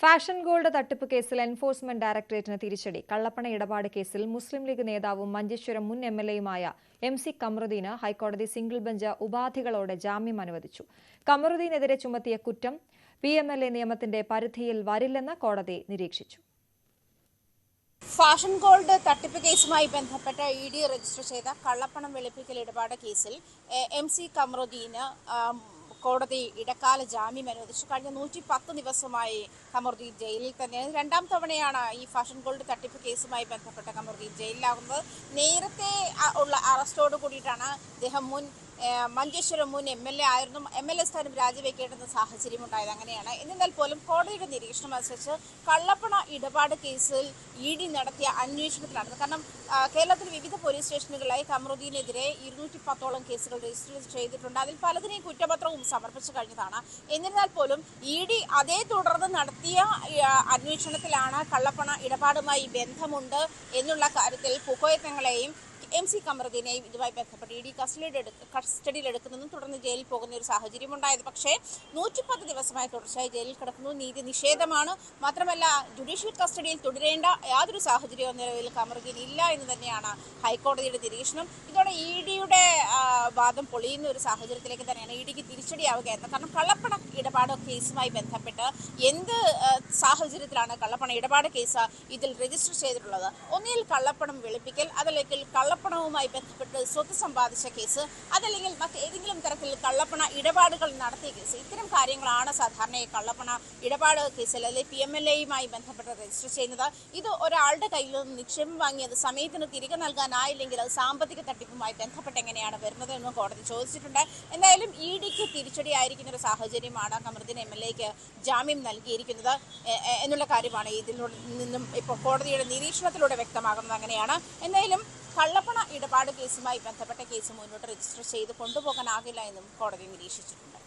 Fashion gold തട്ടിപ്പ് കേസിൽ enforcement ഡയറക്ടറേറ്റിന് തിരിച്ചടി. കള്ളപ്പണ ഇടപാട് കേസിൽ മുസ്ലിം ലീഗ് നേതാവും മഞ്ചേശ്വരം മുൻ എം എൽ എയുമായ എം സി കമറുദ്ദീന് ഹൈക്കോടതി സിംഗിൾ ബെഞ്ച് ഉപാധികളോടെ ജാമ്യം അനുവദിച്ചു. കമറുദ്ദീനെതിരെ ചുമത്തിയ കുറ്റം പി എം എൽ എ നിയമത്തിന്റെ പരിധിയിൽ വരില്ലെന്ന് കോടതി നിരീക്ഷിച്ചു. ഫാഷൻ ഗോൾഡ് തട്ടിപ്പ് കേസുമായി ബന്ധപ്പെട്ട് ഇ ഡി രജിസ്റ്റർ ചെയ്ത കള്ളപ്പണം വെളുപ്പിക്കൽ ഇടപാട് കേസിൽ എ, സി കമറുദ്ദീന് കോടതി ഇടക്കാല ജാമ്യം അനുവദിച്ചു. കഴിഞ്ഞ നൂറ്റി പത്ത് ദിവസമായി കമറുദ്ദീൻ ജയിലിൽ തന്നെ രണ്ടാം തവണയാണ് ഈ ഫാഷൻ ഗോൾഡ് തട്ടിപ്പ് കേസുമായി ബന്ധപ്പെട്ട കമറുദ്ദീൻ ജയിലിലാകുന്നത്. നേരത്തെ ഉള്ള അറസ്റ്റോട് കൂടിയിട്ടാണ് അദ്ദേഹം മുൻ മഞ്ചേശ്വരം മുൻ എം എൽ എ ആയിരുന്നു. എം എൽ എ സ്ഥാനം രാജിവെക്കേണ്ടുന്ന സാഹചര്യം ഉണ്ടായത് അങ്ങനെയാണ്. എന്നിരുന്നാൽ പോലും കോടതിയുടെ നിരീക്ഷണം അനുസരിച്ച് കള്ളപ്പണ ഇടപാട് കേസിൽ ഇ ഡി നടത്തിയ അന്വേഷണത്തിലാണ് കാരണം കേരളത്തിലെ വിവിധ പോലീസ് സ്റ്റേഷനുകളായി കമറുദ്ദീനെതിരെ ഇരുന്നൂറ്റി പത്തോളം കേസുകൾ രജിസ്റ്റർ ചെയ്തിട്ടുണ്ട്. അതിൽ പലതിനെയും കുറ്റപത്രവും സമർപ്പിച്ചു കഴിഞ്ഞതാണ്. എന്നിരുന്നാൽ പോലും ഇ ഡി അതേ തുടർന്ന് നടത്തിയ അന്വേഷണത്തിലാണ് കള്ളപ്പണ ഇടപാടുമായി ബന്ധമുണ്ട് എന്നുള്ള കാര്യത്തിൽ പുകയത്തങ്ങളെയും എം സി കമറുദ്ദീനെയും ഇതുമായി ബന്ധപ്പെട്ട് ഇ ഡി കസ്റ്റഡിയിൽ എടുക്കുന്നതും തുടർന്ന് ജയിലിൽ പോകുന്ന ഒരു സാഹചര്യം ഉണ്ടായത്. പക്ഷേ നൂറ്റിപ്പത്ത് ദിവസമായി തുടർച്ചയായി ജയിലിൽ കിടക്കുന്നു. നീതി നിഷേധമാണ്. മാത്രമല്ല ജുഡീഷ്യൽ കസ്റ്റഡിയിൽ തുടരേണ്ട യാതൊരു സാഹചര്യവും നിലവിൽ കമറുദ്ദീൻ ഇല്ല എന്ന് തന്നെയാണ് ഹൈക്കോടതിയുടെ നിരീക്ഷണം. ഇതോടെ ഇ ഡിയുടെ വാദം പൊളിയുന്ന ഒരു സാഹചര്യത്തിലേക്ക് തന്നെയാണ് ഇ ഡിക്ക് തിരിച്ചടിയാവുകയായിരുന്നു കാരണം കള്ളപ്പണ ഇടപാട് കേസുമായി ബന്ധപ്പെട്ട് എന്ത് സാഹചര്യത്തിലാണ് കള്ളപ്പണ ഇടപാട് കേസ് ഇതിൽ രജിസ്റ്റർ ചെയ്തിട്ടുള്ളത്? ഒന്നിൽ കള്ളപ്പണം വെളുപ്പിക്കൽ അതല്ലെങ്കിൽ കള്ളപ്പണവുമായി ബന്ധപ്പെട്ട് സ്വത്ത് സമ്പാദിച്ച കേസ് അതല്ലെങ്കിൽ മറ്റേതെങ്കിലും തരത്തിൽ കള്ളപ്പണ ഇടപാടുകൾ നടത്തിയ കേസ്. ഇത്തരം കാര്യങ്ങളാണ് സാധാരണ കള്ളപ്പണ ഇടപാട് കേസിൽ അല്ലെങ്കിൽ പി എം എൽ എയുമായി ബന്ധപ്പെട്ട് രജിസ്റ്റർ ചെയ്യുന്നത്. ഇത് ഒരാളുടെ കയ്യിൽ നിന്ന് നിക്ഷേപം വാങ്ങിയത് സമയത്തിന് തിരികെ നൽകാനായില്ലെങ്കിൽ അത് സാമ്പത്തിക തട്ടിപ്പുമായി ബന്ധപ്പെട്ട് എങ്ങനെയാണ് വരുന്നത് എന്നും കോടതി ചോദിച്ചിട്ടുണ്ട്. എന്തായാലും ഇ ഡിക്ക് തിരിച്ചടിയായിരിക്കുന്ന ഒരു സാഹചര്യമാണ് കമറുദ്ദീൻ എം എൽ എക്ക് ജാമ്യം നൽകിയിരിക്കുന്നത്. എന്നുള്ള കാര്യമാണ് ഇതിൽ നിന്നും ഇപ്പോൾ കോടതിയുടെ നിരീക്ഷണത്തിലൂടെ വ്യക്തമാകുന്നത് അങ്ങനെയാണ്. എന്തായാലും കള്ളപ്പണ ഇടപാട് കേസുമായി ബന്ധപ്പെട്ട കേസ് മുന്നോട്ട് രജിസ്റ്റർ ചെയ്ത് കൊണ്ടുപോകാനാകില്ല എന്നും കോടതി നിരീക്ഷിച്ചിട്ടുണ്ട്.